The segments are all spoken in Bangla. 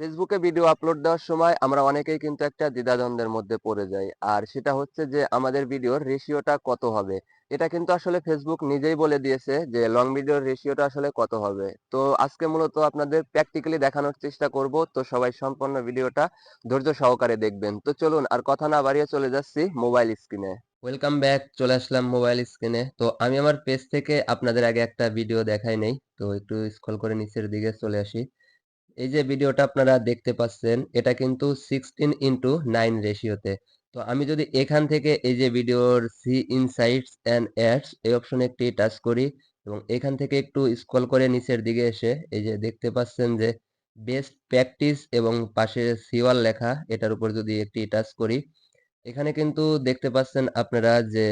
ফেসবুকে ভিডিও আপলোড দেওয়ার সময় আমরা অনেকেই কিন্তু একটা দ্বিধাদ্বন্দ্বের মধ্যে পড়ে যাই। আর সেটা হচ্ছে যে, আমাদের ভিডিওর রেশিওটা কত হবে? এটা কিন্তু আসলে ফেসবুক নিজেই বলে দিয়েছে যে লং ভিডিওর রেশিওটা আসলে কত হবে? তো আজকে মূলত আপনাদের প্র্যাকটিক্যালি দেখানোর চেষ্টা করব। তো সবাই সম্পূর্ণ ভিডিওটা ধৈর্য সহকারে দেখবেন। তো চলুন, আর কথা না বাড়িয়ে চলে যাচ্ছি মোবাইল স্ক্রিনে ওয়েলকাম ব্যাক চলে আসলাম মোবাইল স্ক্রিনে তো আমি আমার পেজ থেকে আপনাদের আগে একটা ভিডিও দেখাই নেই। তো একটু স্ক্রল করে নিচের দিকে চলে আসি। এই যে ভিডিওটা আপনারা দেখতে পাচ্ছেন, এটা কিন্তু সিক্সটিন ইন্টু নাইন রেশিওতে তো। আমি যদি এখান থেকে এই যে ভিডিওর সি ইনসাইটস অ্যান্ড অ্যাডস এই অপশনে একটি টাচ করি এবং এখান থেকে একটু স্ক্রল করে নিচের দিকে এসে এই যে দেখতে পাচ্ছেন যে বেস্ট প্র্যাকটিস এবং পাশে সিওয়াল লেখা এটার উপর যদি একটি টাচ করি, এখানে কিন্তু দেখতে পাচ্ছেন আপনারা যে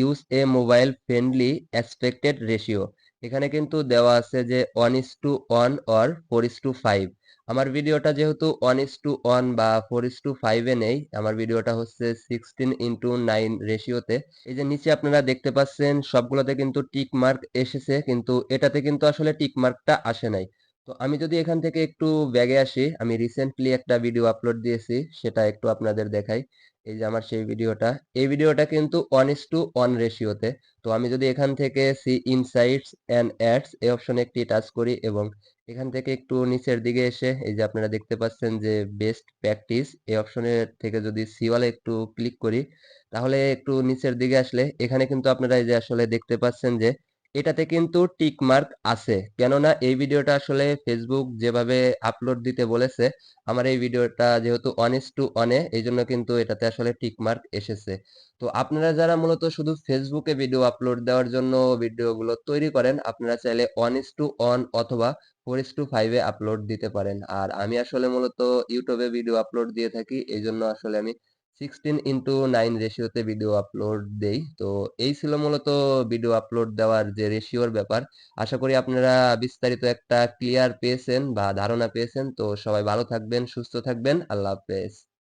use a mobile friendly expected ratio এখানে কিন্তু দেওয়া আছে যে one is to one or four is to five আমার ভিডিওটা যেহেতু ওয়ান ইস টু ওয়ান বা ফোর ইস টু ফাইভে নেই, আমার ভিডিওটা হচ্ছে সিক্সটিন ইন্টু নাইন রেশিওতে এই যে নিচে আপনারা দেখতে পাচ্ছেন, সবগুলোতে কিন্তু টিক মার্ক এসেছে, কিন্তু এটাতে কিন্তু আসলে টিক মার্কটা আসে নাই। তো আমি যদি এখান থেকে একটু ব্যাগে আসি, আমি রিসেন্টলি একটা ভিডিও আপলোড দিয়েছি, সেটা একটু আপনাদের দেখাই। এই যে আমার সেই ভিডিওটা, এই ভিডিওটা কিন্তু ওয়ান ইস টু ওয়ান রেশিওতে তো। আমি যদি এখান থেকে সি ইনসাইটস অ্যান্ড অ্যাডস এই অপশনে একটি টাচ করি এবং এখান থেকে একটু নিচের দিকে এসে, এই যে আপনারা দেখতে পাচ্ছেন যে বেস্ট প্র্যাকটিস এই অপশনের থেকে যদি সিওয়ালে একটু ক্লিক করি, তাহলে একটু নিচের দিকে আসলে, এখানে কিন্তু আপনারা এই যে আসলে দেখতে পাচ্ছেন যে এটাতে কিন্তু টিক মার্ক আছে। কেননা এই ভিডিওটা আসলে ফেসবুক যেভাবে আপলোড দিতে বলেছে, আমার এই ভিডিওটা যেহেতু ইস টু ওয়ানে এই জন্য কিন্তু এটাতে আসলে টিক মার্ক এসেছে। তো আপনারা যারা মূলত শুধু ফেসবুকে ভিডিও আপলোড দেওয়ার জন্য ভিডিওগুলো তৈরি করেন, আপনারা চাইলে ওয়ান টু ওয়ান অথবা ফোর ইস টু ফাইভে আপলোড দিতে পারেন। আর আমি আসলে মূলত ইউটিউবে ভিডিও আপলোড দিয়ে থাকি এই জন্য আসলে আমি সিক্সটিন ইন্টু নাইন রেশিওতে ভিডিও আপলোড দেই। তো এই ছিল মূলত ভিডিও আপলোড দেওয়ার যে রেশিওর ব্যাপার। আশা করি আপনারা বিস্তারিত একটা ক্লিয়ার পেয়েছেন বা ধারণা পেয়েছেন। তো সবাই ভালো থাকবেন, সুস্থ থাকবেন। আল্লাহ হাফেজ।